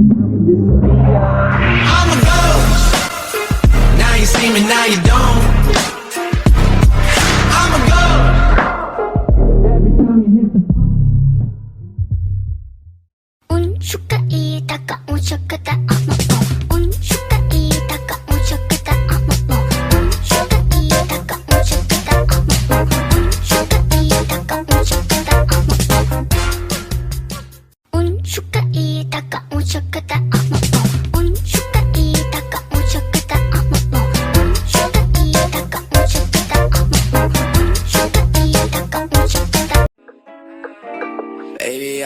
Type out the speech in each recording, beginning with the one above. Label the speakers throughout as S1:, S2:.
S1: I'm a ghost. Now you see me, now you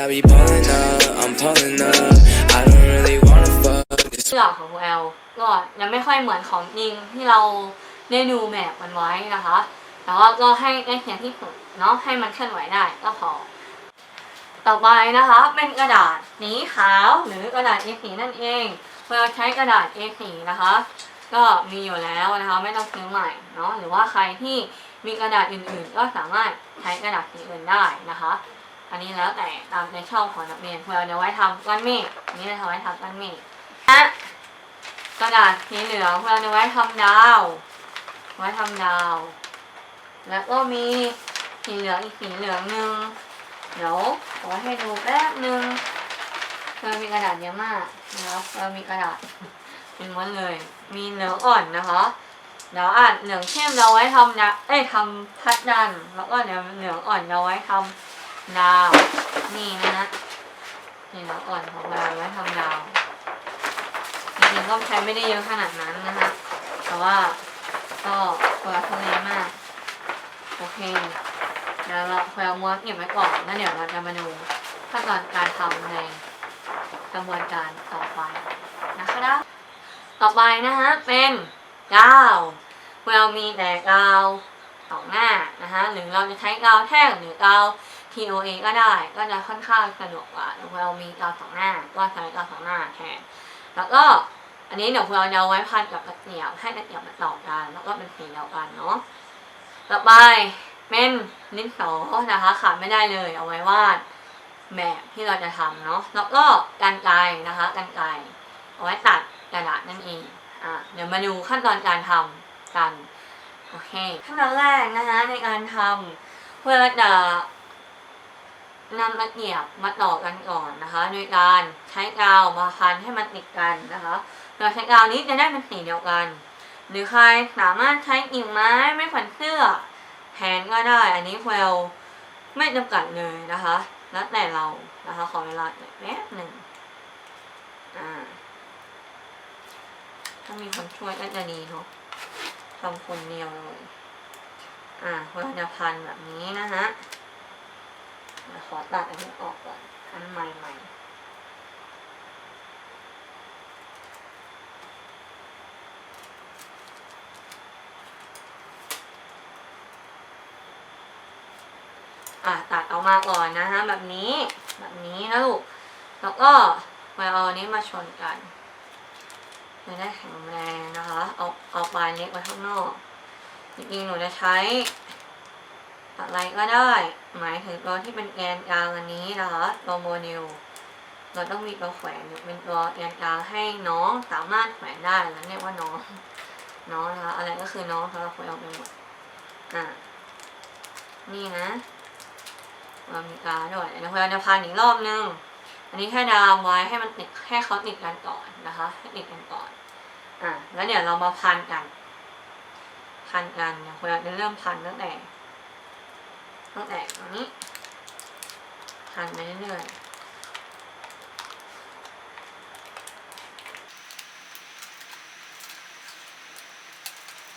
S2: I be pulling up, I'm pulling up. I don't really wanna fuck.
S3: เสื้อของแอลก็ยังไม่ค่อยเหมือนของจริงที่เราได้ดูแมปมันไว้นะคะแต่ว่าก็ให้ใกล้เคียงที่สุดเนาะให้มันเคลื่อนไหวได้ก็พอ ต่อไปนะคะเป็นกระดาษสีขาวหรือกระดาษ A4 นั่นเองเราใช้กระดาษ A4 นะคะ ก็มีอยู่แล้วนะคะไม่ต้องซื้อใหม่เนาะหรือว่าใครที่มีกระดาษอื่นๆ ก็สามารถใช้กระดาษสีอื่นได้นะคะ อันนี้แล้วแต่ตามในช่องของนักเรียนเพื่อเดี๋ยวไว้ทำก้อนเมฆอันนี้เราไว้ทำก้อนเมฆและกระดาษสีเหลืองเพื่อเอาไว้ทำดาว ไว้ทำดาว แล้วก็มีสีเหลืองอีกสีเหลืองหนึ่งเดี๋ยวขอให้ดูแป๊บหนึ่งเรามีกระดาษเยอะมากนะครับเรามีกระดาษเป็นม้วนเลย มีเหลืองอ่อนนะคะเดี๋ยวอ่านเหลืองเข้มเราไว้ทำนะเอ้ยทำพัดดัน แล้วก็เดี๋ยวเหลืองอ่อนเราไว้ทำ ดาว นี่นะฮะนี่เหลืองอ่อนของเราไว้ทำดาวจริงๆก็ใช้ไม่ได้เยอะขนาดนั้นนะคะแต่ว่าก็เวลาทุเรศมาก โอเคเดี๋ยวเราพยามม้วนเก็บไว้ก่อนแล้วเดี๋ยวเราจะมาดูขั้นตอนการทำในกระบวนการต่อไปนะคะต่อไปนะฮะเป็นกาวเรามีแต่กาวสองหน้านะคะหรือเราจะใช้กาวแท่งหรือกาว TOA ก็ได้ ก็จะค่อนข้างสะดวกกว่าเรามีกาวสองหน้าก็ใช้กาวสองหน้าแทนแล้วก็อันนี้เดี๋ยวเราจะเอาไว้พันกับตะเกียบให้ตะเกียบมันต่อกัน แล้วก็เป็นสีเดียวกันเนาะต่อไปเป็นลิ้นสอนะคะขาดไม่ได้เลยเอาไว้วาดแบบที่เราจะทำเนาะแล้วก็กันไกรนะคะกันไกรเอาไว้ตัดกระดาษนั่นเองอะเดี๋ยวมาดูขั้นตอนการทำกันโอเคขั้นตอนแรกนะคะในการทำเพื่อจะ นำตะเกียบมาต่อกันก่อนนะคะ โดยการใช้กาวมาพันให้มันติดกันนะคะเราใช้กาวนี้จะได้เป็นสีเดียวกัน หรือใครสามารถใช้กิ่งไม้ไม่ขวัญเสื้อแทนก็ได้ อันนี้เฟลไม่จำกัดเลยนะคะแล้วแต่เรานะคะ ขอเวลาแป๊บหนึ่งอ่าถ้ามีคนช่วยก็จะดีเนาะทำคนเดียวเลย อ่าเราจะพันแบบนี้นะฮะ ขอตัดอันนี้ออกก่อน อันใหม่ๆอะตัดออกมาก่อนนะฮะแบบนี้ แบบนี้นะลูก แล้วก็มาเอาอันนี้มาชนกันจะได้แข็งแรงนะคะ เอาเอาปลายเล็กไว้ข้างนอก จริงๆหนูจะใช้ อะไรก็ได้ หมายถึงตัวที่เป็นแกนกลางอันนี้นะคะตัวโมเดลเราต้องมีตัวแขวนอยู่เป็นตัวแกนกลางให้น้องสามารถแขวนได้แล้วเรียกว่าน้องน้องนะคะอะไรก็คือน้องเราแขวนออกไปหมดอะนี่นะเรามีกาด้วยเดี๋ยวเราจะพันอีกรอบนึงอันนี้แค่ดามไว้ให้มันติดให้เขาติดกันก่อนนะคะให้ติดกันก่อนอะแล้วเดี๋ยวเรามาพันกัน พันกันเดี๋ยวเราจะเริ่มพันตั้งแต่ ตั้งแต่ตรงนี้พันไปเรื่อยๆ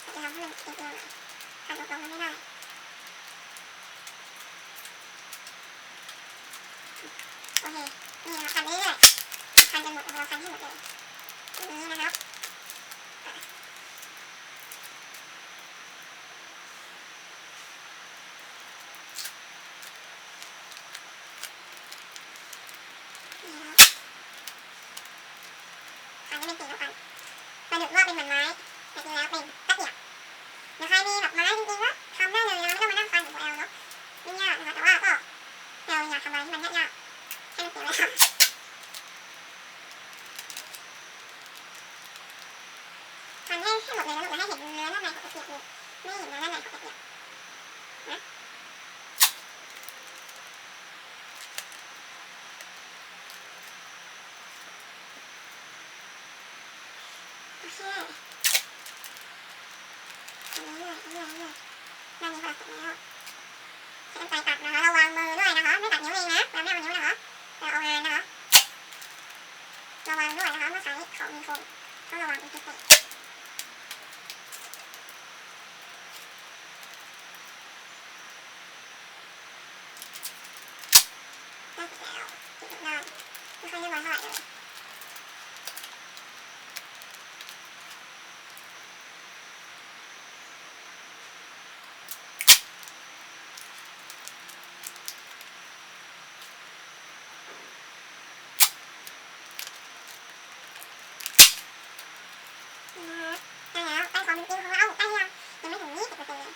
S4: จะทำให้มันเอียงๆหน่อยหันตรงๆไม่ได้โอเค นี่นะคะคันเรื่อยๆคันจนหมดเราคันให้หมดเลย นี้นะครับอะนี่นะครับคันให้เป็นสีเดียวกันประดุจว่าเป็นเหมือนไม้แต่จริงแล้วเป็นตะเกียบเดี๋ยวใครมีแบบไม้จริงๆก็ทำได้เลยนะไม่ต้องมานั่งฟันอยู่บนแอลเนาะไม่ยากนะคะแต่ว่าก็เราอยากทำอะไรที่มันยากๆให้มันเสียเวลา เคอันนี้เลยอันนี้เลยอันนี้เลยด้านนี้พอเสร็จแล้วใช้กันไกรตัดนะคะระวังมือด้วยนะคะ ไม่ตัดนิ้วเองนะเราไม่เอานิ้วนะคะเราเอางานนะคะ ระวังด้วยนะคะเมื่อใช้ของมีคมต้องระวังเป็นพิเศษได้เสร็จแล้วติดจุดได้ไม่ค่อยเรียบร้อยเท่าไหร่เลย ได้แล้วได้ความเป็นจริงของเราได้ยังยังไม่ถึงยี่สิบเปอร์เซ็นต์เลย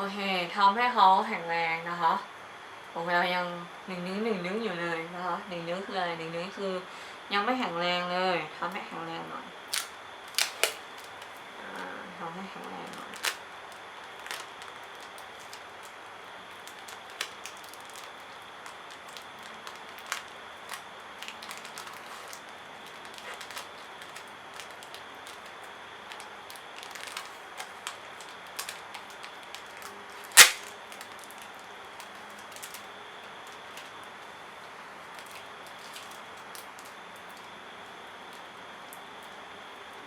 S3: โอเคทำให้เขาแข็งแรงนะคะของเรายังหนึ่งนิ้วหนึ่งนิ้วอยู่เลยนะคะหนึ่งนิ้วคืออะไรหนึ่งนิ้วคือ ยังไม่แข็งแรงเลยทำให้แข็งแรงหน่อยอทำให้แข็งแรงหน่อย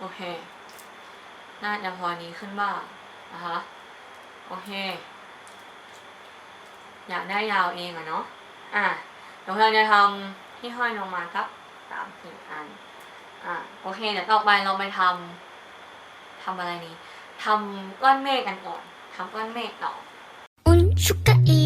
S3: โอเค น่าจะพอนี้ขึ้นบ้างนะคะ โอเค อยากได้ยาวเองอะเนาะ อะเดี๋ยวเราจะทำที่ห้อยลงมาครับสามสี่อัน อะโอเค เดี๋ยวต่อไปเราไปทำทำอะไรนี้ทำก้อนเมฆกันก่อนทำก้อนเมฆต่อ
S5: นชุอี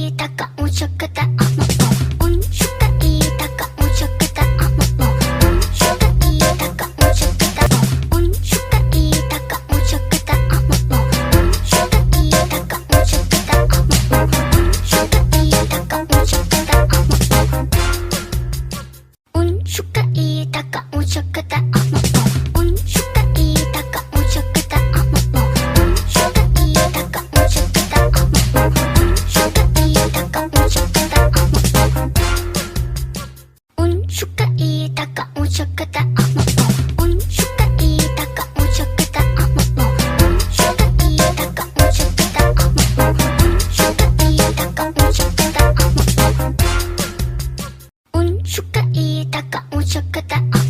S5: look at that.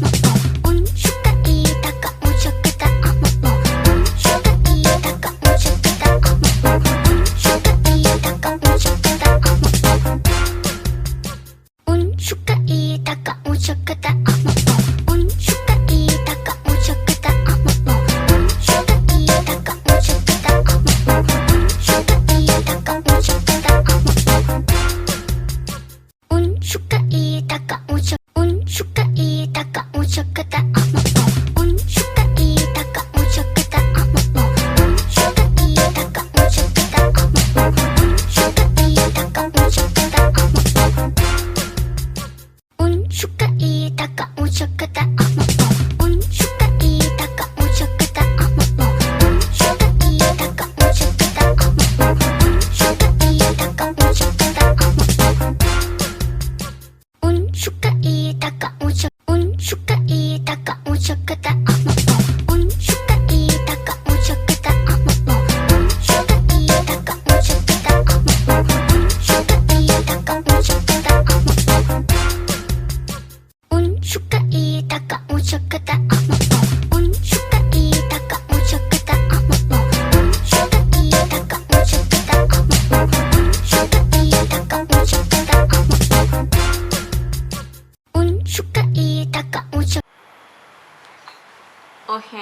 S3: โอเค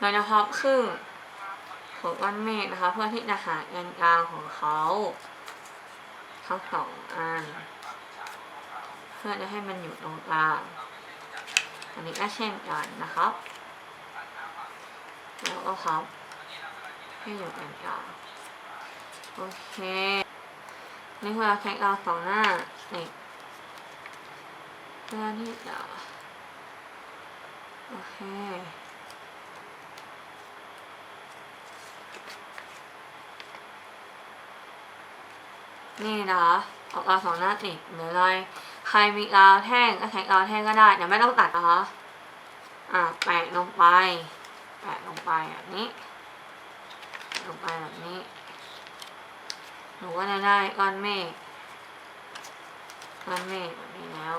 S3: เราจะพับครึ่งของก้อนเมฆนะคะ เพื่อที่จะหาแกนกลางของเขาทั้งสองอัน เพื่อจะให้มันอยู่ตรงกลาง อันนี้ก็เช่นกันนะครับแล้วก็พับให้อยู่แกนกลางโอเคนี่คือเราใช้กาสองหน้านี่เพื่อที่จะโอเคนี่นะคะออกมาสองหน้าติดเหรืออะไร ใครมีราวแท่งก็ใช้ราวแท่งก็ได้เดี๋ยวไม่ต้องตัดนะคะอะแปะลงไป แปะลงไปแบบนี้ ลงไปแบบนี้ หนูก็จะได้ก้อนเมฆ ก้อนเมฆแบบนี้แล้ว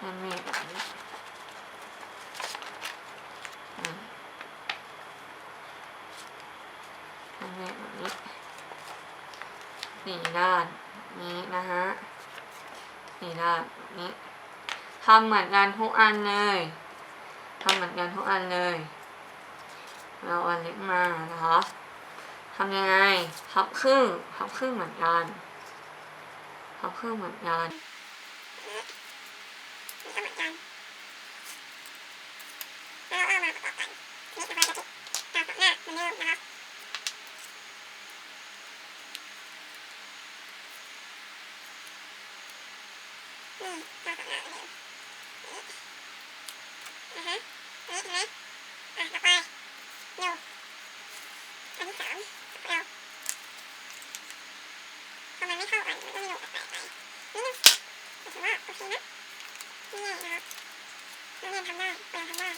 S3: ก้อนเมฆแบบนี้อืมก้อนเมฆแบบนี้ สี่ด้านนี้นะฮะสี่ด้านนี้ทำเหมือนกันทุกอันเลยทำเหมือนกันทุกอันเลย เราอันเล็กมานะคะทำยังไงพับครึ่งพับครึ่งเหมือนกันพับครึ่งเหมือนกั
S4: นก็เหมือนกันแล้วเราเอามาประกอบกันนี่นะคะจะติดตามกับหน้าเหมือนเดิมนะคะ นี่ตามกับหน้าเหมือนเดิมนี่นะฮะนี่เห็นไหมอะต่อไปเร็วอันที่สามเอาพอมันไม่เข้ากันมันก็มีหนูแปลกๆไปนิดนึงแต่ถือว่าโอเคนะ นี่นะครับนักเรียนทำได้เรียนทำได้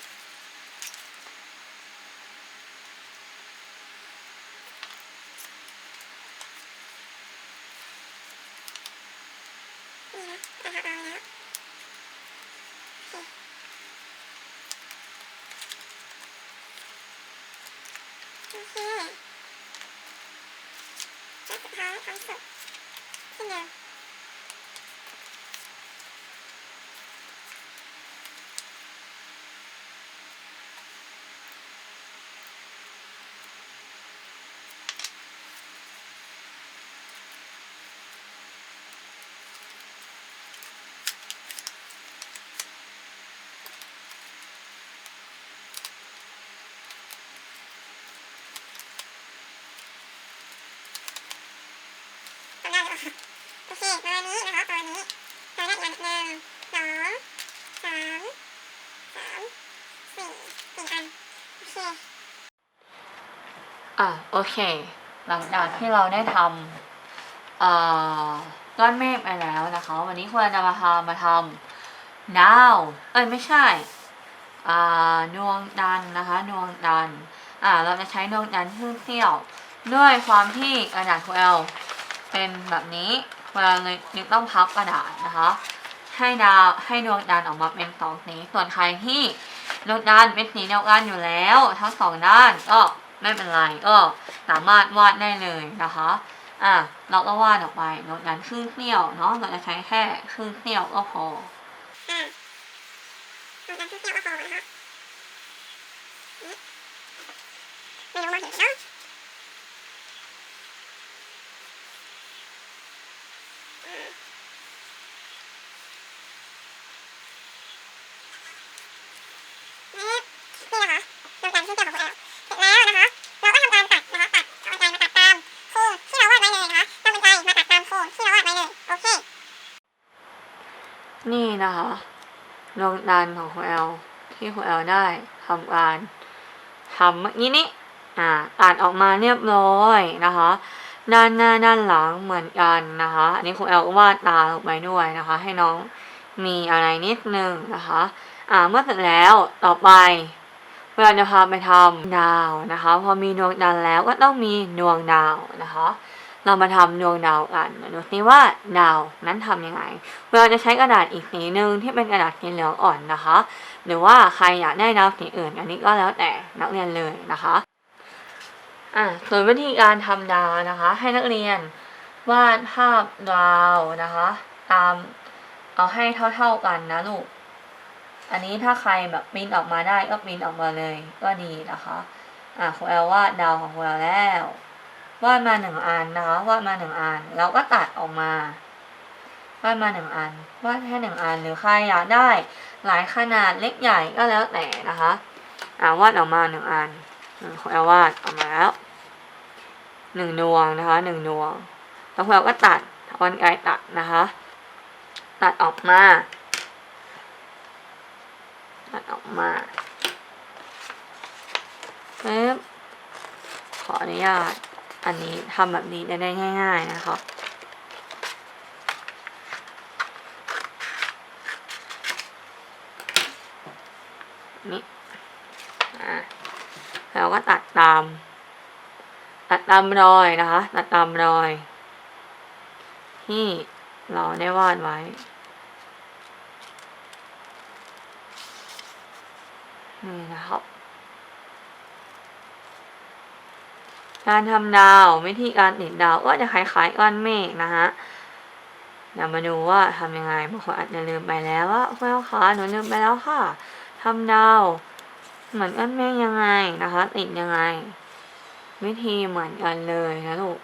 S4: นี่นะนะครับเอาแล้วโอเคและสุดท้ายทำสุดที่เดิมทำได้แล้ว โอเคประมาณนี้นะคะประมาณนี้เราได้อีกอันหนึ่งสองสามสามสี่สี่อันโอเค
S3: อะโอเค หลังจากที่เราได้ทำเอ่อก้อนเมฆไปแล้วนะคะ วันนี้ควรจะมาพามาทำดาว เอ้ยไม่ใช่อ่าดวงจันนะคะดวงจันอ่าเราจะใช้ดวงจันทร์ขึ้นเที่ยวด้วยความที่กระดาษ QL เป็นแบบนี้เวลาเลยนึกต้องพับกระดาษนะคะ ให้ดาวให้ดวงจันออกมาเป็นสองสีส่วนใครที่ดวงจันเป็นสีเดียวกันอยู่แล้ว ทั้งสองด้านก็ไม่เป็นไรก็สามารถวาดได้เลยนะคะอะเราก็วาดออกไปดวงจันครึ่งเสี้ยวเนาะเราจะใช้แค่ครึ่งเสี้ยวก็พอ
S4: อ่าทำการเที่ยวก็พอนะคะไม่รู้มาเห็นเนาะอืมนี่นี่นะคะทำการเที่ยวของพวกเราเสร็จแล้วนะคะ เราก็ทำการตัดนะคะตัดเอาใจมาตัดตามโครงที่เราวาดไว้เลยนะคะนำเป็นใจมาตัดตามโครงที่เราวาดไว้เลย โอเค
S3: นี่นะคะดวงจันของคุณแอลที่คุณแอลได้ทำการทำเมื่อกี้นี้อ่าตัดออกมาเรียบร้อยนะคะด้านหน้าด้านหลังเหมือนกันนะคะ อันนี้คุณแอลก็วาดตาลงไปด้วยนะคะ ให้น้องมีอะไรนิดนึงนะคะ อ่าเมื่อเสร็จแล้วต่อไปเวลาจะพาไปทำดาวนะคะ พอมีดวงจันแล้วก็ต้องมีดวงดาวนะคะ เรามาทำดวงดาวกันมาดูซิว่าดาวนั้นทำยังไง เราจะใช้กระดาษอีกสีหนึ่งที่เป็นกระดาษสีเหลืองอ่อนนะคะ หรือว่าใครอยากได้ดาวสีอื่น อันนี้ก็แล้วแต่นักเรียนเลยนะคะอะส่วนวิธีการทำดาวนะคะ ให้นักเรียนวาดภาพดาวนะคะ ตามเอาให้เท่าๆกันนะลูกอันนี้ถ้าใครแบบปริ้นออกมาได้ก็ปริ้นออกมาเลย ก็ดีนะคะ อะครูแอลวาดดาวของครูแอลแล้ว วาดมาหนึ่งอันนะคะวาดมาหนึ่งอันแล้วก็ตัดออกมาวาดมาหนึ่งอันวาดแค่หนึ่งอันหรือใครอยากได้ หลายขนาดเล็กใหญ่ก็แล้วแต่นะคะอ่าวาดออกมาหนึ่งอันอืมของแอลวาดออกมาแล้วหนึ่งดวงนะคะหนึ่งดวงแล้วเราก็ตัดวันไกตัดนะคะ ตัดออกมา ตัดออกมาปึ๊บขออนุญาต อันนี้ทำแบบนี้ได้ง่าย ๆ นะคะนี่แล้วก็ตัดตาม ตัดตามรอยนะคะ ตัดตามรอย ที่เราได้วาดไว้นี่นะครับ การทำดาววิธีการติดดาวก็จะคล้ายๆก้อนเมฆนะฮะเดี๋ยวมาดูว่าทำยังไงบางคนอาจจะลืมไปแล้วว่าแม่คะหนูลืมไปแล้วค่ะทำดาวเหมือนก้อนเมฆยังไงนะคะติดยังไง วิธีเหมือนกันเลยนะลูก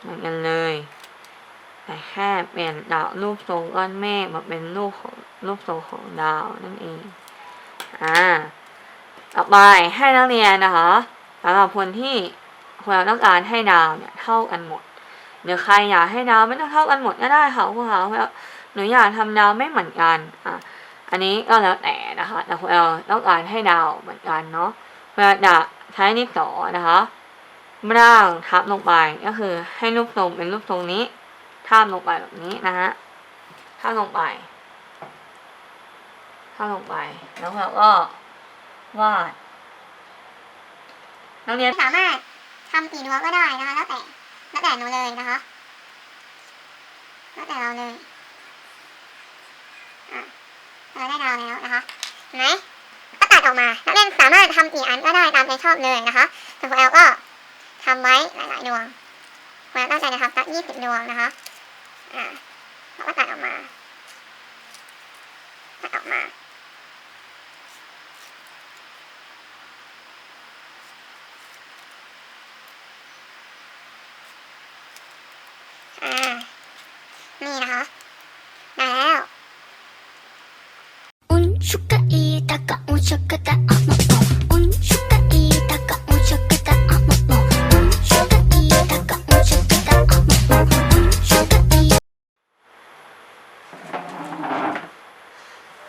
S3: เหมือนกันเลยแต่แค่เปลี่ยนดาวรูปทรงก้อนเมฆมาเป็นรูปของรูปทรงของดาวนั่นเองอ่าต่อไปให้นักเรียนนะคะสำหรับคนที่ เราต้องการให้ดาวเนี่ยเท่ากันหมดหรือใครอยากให้ดาวไม่ต้องเท่ากันหมดก็ได้ค่ะพวกเราเพราหนูอยากทำดาวไม่เหมือนกันอะอันนี้ก็แล้วแต่นะคะแต่พวกเราต้องการให้ดาวเหมือนกันเนาะเวลาจะใช้นิสอนะคะร่างทับลงไปก็คือให้รูปทรงเป็นรูปทรงนี้ทาบลงไปแบบนี้นะฮะทาบลงไปทาบลงไป แล้วเราก็วาดนักเรียน
S4: สามารถ ทำกี่ดวงก็ได้นะคะ แล้วแต่แล้วแต่หนูเลยนะคะ แล้วแต่เราเลยอะเราได้ดาวแล้วนะคะเห็นไหมก็ตัดออกมานักเรียนสามารถทำกี่อันก็ได้ตามใจชอบเลยนะคะส่วนของแอลก็ทำไว้หลายๆดวงแอลตั้งใจจะทำสักยี่สิบดวงนะคะอ่าแล้วก็ตัดออกมาตัดออกมา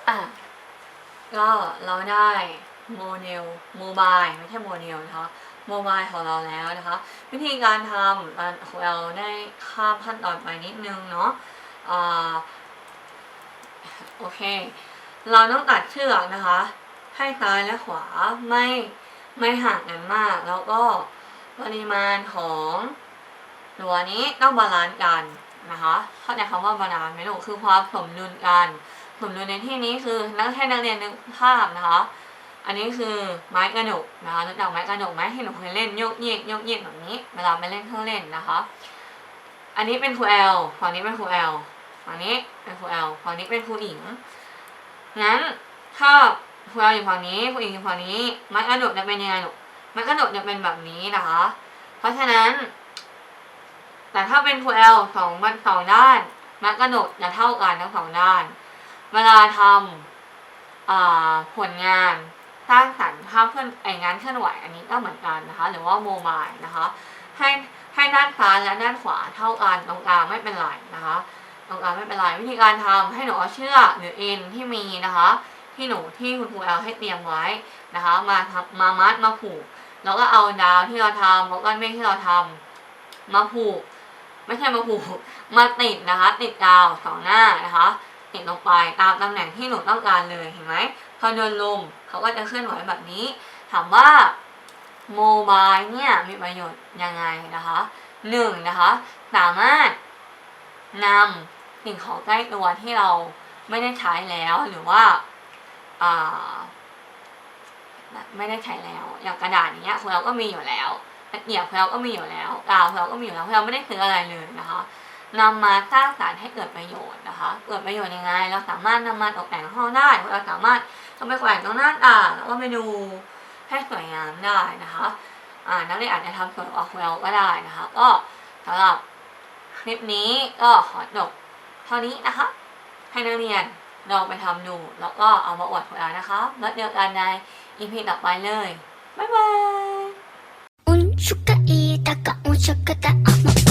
S4: อะ
S3: ก็เราได้โมเดลโมบายไม่ใช่โมเดลนะคะโมบายของเราแล้วนะคะ วิธีการทำเราของเราได้ข้ามขั้นตอนไปนิดนึงเนาะอ่าโอเค เราต้องตัดเชือกนะคะ ให้ซ้ายและขวาไม่ไม่ห่างกันมาก แล้วก็ปริมาณของตัวนี้ต้องบาลานซ์กันนะคะเข้าใจคำว่าบาลานซ์ไหมลูกคือความสมดุลกันสมดุลในที่นี้คือนักให้นักเรียนนึกภาพนะคะ อันนี้คือไม้กระดกนะคะรู้จักไม้กระดกไหมที่หนูเคยเล่นโยกเยกโยกเยกแบบนี้ เวลาไปเล่นเครื่องเล่นนะคะ อันนี้เป็นครูแอลฝั่งนี้เป็นครูแอลฝั่งนี้เป็นครูแอลฝั่งนี้เป็นครูอิง งั้นถ้าครูแอลอยู่ฝั่งนี้ครูอิงอยู่ฝั่งนี้ไม้กระดกจะเป็นยังไงลูกไม้กระดกจะเป็นแบบนี้นะคะ เพราะฉะนั้น แต่ถ้าเป็นครูแอลสองมันสองด้านไม้กระดกจะเท่ากันทั้งสองด้าน เวลาทำผลงานสร้างสรรค์ภาพเคลื่อนไองานเคลื่อนไหวอันนี้ก็เหมือนกันนะคะ หรือว่าโมบายนะคะ ให้ให้ด้านซ้ายและด้านขวาเท่ากันตรงกลางไม่เป็นไรนะคะ ตรงกางไม่เป็นไรวิธีการทำให้หนูเอาเชือกหรือเอ็นที่มีนะคะ ที่หนูที่คุณครูเอาให้เตรียมไว้นะคะ มาทำมามัดมาผูก แล้วก็เอาดาวที่เราทำแล้วก็เมฆที่เราทำมาผูก ไม่ใช่มาผูกมาติดนะคะ ติดดาวสองหน้านะคะ ติดลงไปตามตำแหน่งที่หนูต้องการเลยเห็นไหมพอโดนลมเขาก็จะเคลื่อนไหวแบบนี้ ถามว่าโมบายเนี่ยมีประโยชน์ยังไงนะคะหนึ่งนะคะ สามารถนำ สิ่งของใกล้ตัวที่เราไม่ได้ใช้แล้วหรือว่าอ่าไม่ได้ใช้แล้ว อย่างกระดาษเนี้ยของเราก็มีอยู่แล้วตะเกียบของเราก็มีอยู่แล้วกาวของเราก็มีอยู่แล้วเราไม่ได้ซื้ออะไรเลยนะคะนำมาสร้างสรรค์ให้เกิดประโยชน์นะคะ เกิดประโยชน์ยังไง เราสามารถนำมาตกแต่งห้องได้ เราสามารถเอาไปแขวนตรงหน้าต่างแล้วก็ไปดูให้สวยงามได้นะคะ อ่านักเรียนอาจจะทำสวยออกแววก็ได้นะคะ ก็สำหรับคลิปนี้ก็ขอจบ เท่านี้นะคะ ให้นักเรียนลองไปทำดู แล้วก็เอามาอวดคุณอานะคะแล้วเจอกันในอีพีต่อไปเลย บ๊ายบาย